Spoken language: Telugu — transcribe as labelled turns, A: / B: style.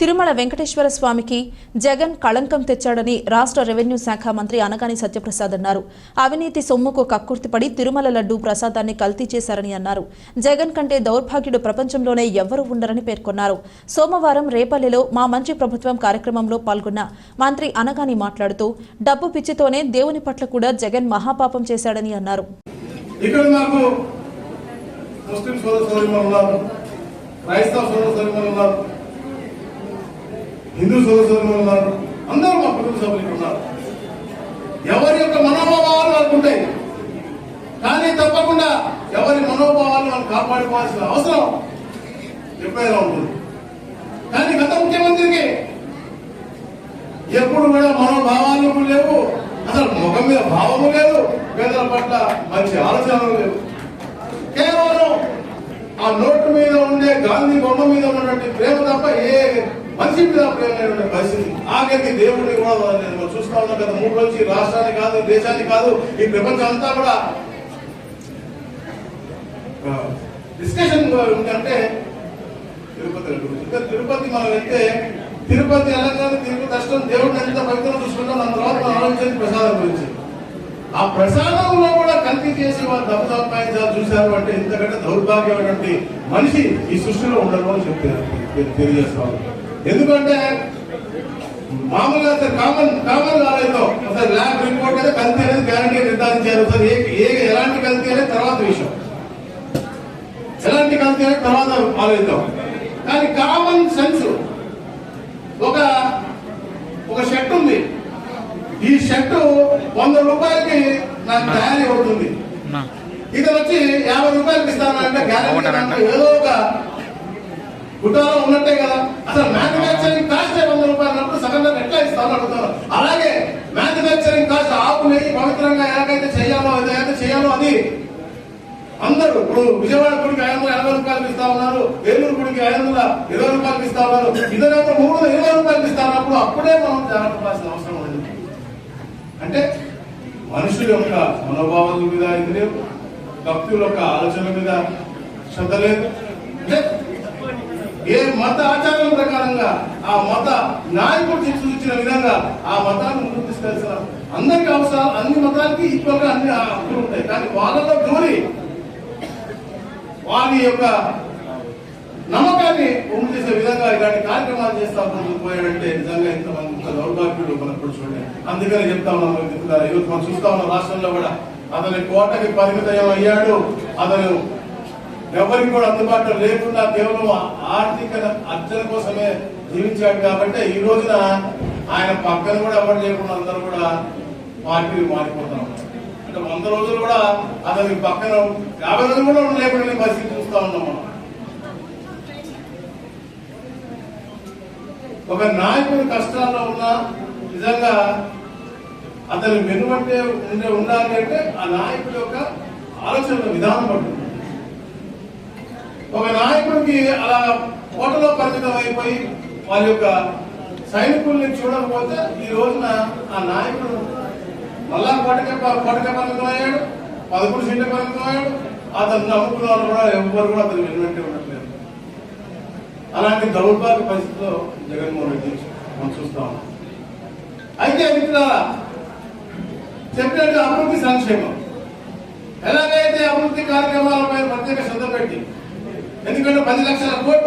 A: తిరుమల వెంకటేశ్వర స్వామికి జగన్ కళంకం తెచ్చాడని రాష్ట్ర రెవెన్యూ శాఖ మంత్రి అనగాని సత్యప్రసాద్ అన్నారు. అవినీతి సొమ్ముకు కక్కుర్తిపడి తిరుమల లడ్డు ప్రసాదాన్ని కల్తీ చేశారని అన్నారు. జగన్ కంటే దౌర్భాగ్యుడు ప్రపంచంలోనే ఎవ్వరూ ఉండరని పేర్కొన్నారు. సోమవారం రేపల్లెలో మా మంచి ప్రభుత్వం కార్యక్రమంలో పాల్గొన్న మంత్రి అనగాని మాట్లాడుతూ డబ్బు పిచ్చితోనే దేవుని పట్ల కూడా జగన్ మహాపాపం చేశాడని అన్నారు.
B: ఇక్కడ నాకు ముస్లిం సోదర సోదరిమలు ఉన్నారు. క్రైస్తవ సోదర ఉన్నారు. హిందూ సోదర ఉన్నారు. అందరూ మా కుటుంబ సభ్యులు ఉన్నారు. ఎవరి యొక్క మనోభావాలు వాళ్ళకు ఉంటాయి. కానీ తప్పకుండా ఎవరి మనోభావాలు మనం కాపాడుకోవాల్సిన అవసరం ఎప్పుడైనా ఉంటుంది. కానీ గత ముఖ్యమంత్రికి ఎప్పుడు కూడా మనోభావాలు లేవు. అసలు ముఖం మీద భావము లేదు. పేదల పట్ల మంచి ఆలోచనలు లేవు. కేవలం ఆ నోటు మీద ఉండే గాంధీ బొమ్మ మీద ఉన్నటువంటి ప్రేమ తప్ప ఏ మనిషి మీద ప్రేమ పరిస్థితి. ఆఖరికి దేవుడిని కూడా నేను చూస్తా ఉన్నాం కదా మూడు రోజు రాష్ట్రాన్ని కాదు దేశాన్ని కాదు ఈ ప్రపంచం అంతా కూడా. డిస్కషన్ ఏంటంటే తిరుపతి ఇంకా తిరుపతి మనం వెళ్తే తిరుపతి వెళ్ళగానే తిరుపతి అష్టం దేవుడిని ఎంత పవిత్రం చూసుకుంటాం దాని తర్వాత మనం ఆలోచించింది ప్రసాదం గురించి. ఆ ప్రసాదంలో కూడా కల్తీ చేసి వాళ్ళు డబ్బు సంపాదించాలి చూశారు అంటే ఇంతకంటే దౌర్భాగ్యమైనటువంటి మనిషి ఈ సృష్టిలో ఉండరు అని చెప్తారు తెలియజేస్తాం ఎందుకంటే మామూలుగా అసలు కామన్ కామన్ నాలెడ్జ్తో అసలు ల్యాబ్ రిపోర్ట్ అయితే కల్తీ అనేది గ్యారంటీ నిర్ధారించారు. సార్ ఏ ఏ ఎలాంటి కల్తీ అనేది తర్వాత విషయం. ఎలాంటి కల్తీ అనేది తర్వాత ఆలోచిద్దాం కానీ కామన్ సెన్స్ ఒక ఒక షర్ట్ ఉంది. ఈ షర్ట్ వంద రూపాయలకి నాకు తయారీ అవుతుంది. ఇతను వచ్చి యాభై రూపాయలకి ఇస్తానంటే గ్యారెంటీ ఏదో ఒక గుట్టాలో ఉన్నట్టే కదా. అసలు మ్యానుఫ్యాక్చరింగ్ కాస్ట్ వంద రూపాయలు అన్నప్పుడు సగం ధర ఎట్లా ఇస్తాను అడుగుతారు అలాగే మ్యానుఫ్యాక్చరింగ్ కాస్ట్ ఆపు నెయ్యి పవిత్రంగా ఎలాగైతే చేయాలో ఏదైతే చేయాలో అది. అందరూ ఇప్పుడు విజయవాడ గుడికి ఐదు వందల ఎనభై రూపాయలకి ఇస్తా ఉన్నారు. ఏలూరు గుడికి ఐదు వందల ఇరవై రూపాయలకి ఇస్తా ఉన్నారు. ఇద్దరు మూడు వందల ఇరవై రూపాయలకి ఇస్తా ఉన్నప్పుడు అప్పుడే మనం జాగ్రత్త పడాల్సిన అవసరం ఉంది అంటే మనుషుల యొక్క మనోభావాల మీద ఇది లేదు. భక్తుల యొక్క ఆలోచనల మీద శ్రద్ధ లేదు. అంటే ఏ మత ఆచారం ప్రకారంగా ఆ మత నాయకుడు సూచించిన విధంగా ఆ మతాన్ని ముందుకు తీసుకెళ్తున్నారు అందరికి అవసరాలు అన్ని మతాలకి ఈక్వల్గా అన్ని హక్కులు ఉంటాయి. కానీ వాళ్ళలో దూరి వారి యొక్క నమ్మకాన్ని ఒమ్ము చేసే విధంగా ఇలాంటి కార్యక్రమాలు చేస్తా పోయాడంటే నిజంగా ఇంతమంది ఇంత దౌర్భాగ్యుడు మనకు కూడా చూడండి. అందుకనే చెప్తా ఉన్నాం మిత్రులారా, ఈరోజు మనం చూస్తా ఉన్నాం రాష్ట్రంలో కూడా. అతని కోటకి పరిమితం అయ్యాడు. అతను ఎవరికి కూడా అందుబాటులో లేకుండా కేవలం ఆర్థిక అర్జన కోసమే జీవించాడు కాబట్టి ఈ రోజున ఆయన పక్కన కూడా ఎవరు లేకుండా అందరూ కూడా పార్టీలు మారిపోతున్నాం అంటే వంద రోజులు కూడా అతని పక్కన యాభై రోజులు కూడా లేకుండా పరిస్థితి చూస్తా ఉన్నాం మనం. ఒక నాయకుడు కష్టాల్లో ఉన్నా నిజంగా అతని వెనువంటే ఉండాలి అంటే ఆ నాయకుడి యొక్క ఆలోచన విధానం పడుతుంది ఒక నాయకుడికి అలా కోటలో పరిమితం అయిపోయి వాళ్ళ యొక్క సైనికుల్ని చూడకపోతే ఈ రోజున ఆ నాయకుడు మళ్ళా కోటకే కోటకే పరిమితం అయ్యాడు పదకొండు సీట్ల పరిమితం అయ్యాడు. అతను నమ్ముకున్న వాళ్ళు కూడా ఎవరు కూడా అతను వెనువంటే ఉండట్లేదు. అలాంటి దౌర్భాగ్య పరిస్థితిలో జగన్మోహన్ రెడ్డి మనం చూస్తా ఉన్నాం. అయితే మిత్రులారా చెప్పినట్టు అభివృద్ధి సంక్షేమం. ఎలాగైతే అభివృద్ధి కార్యక్రమాలపై ప్రత్యేక శ్రద్ధ పెట్టి ఎందుకంటే పది లక్షల కోట్లు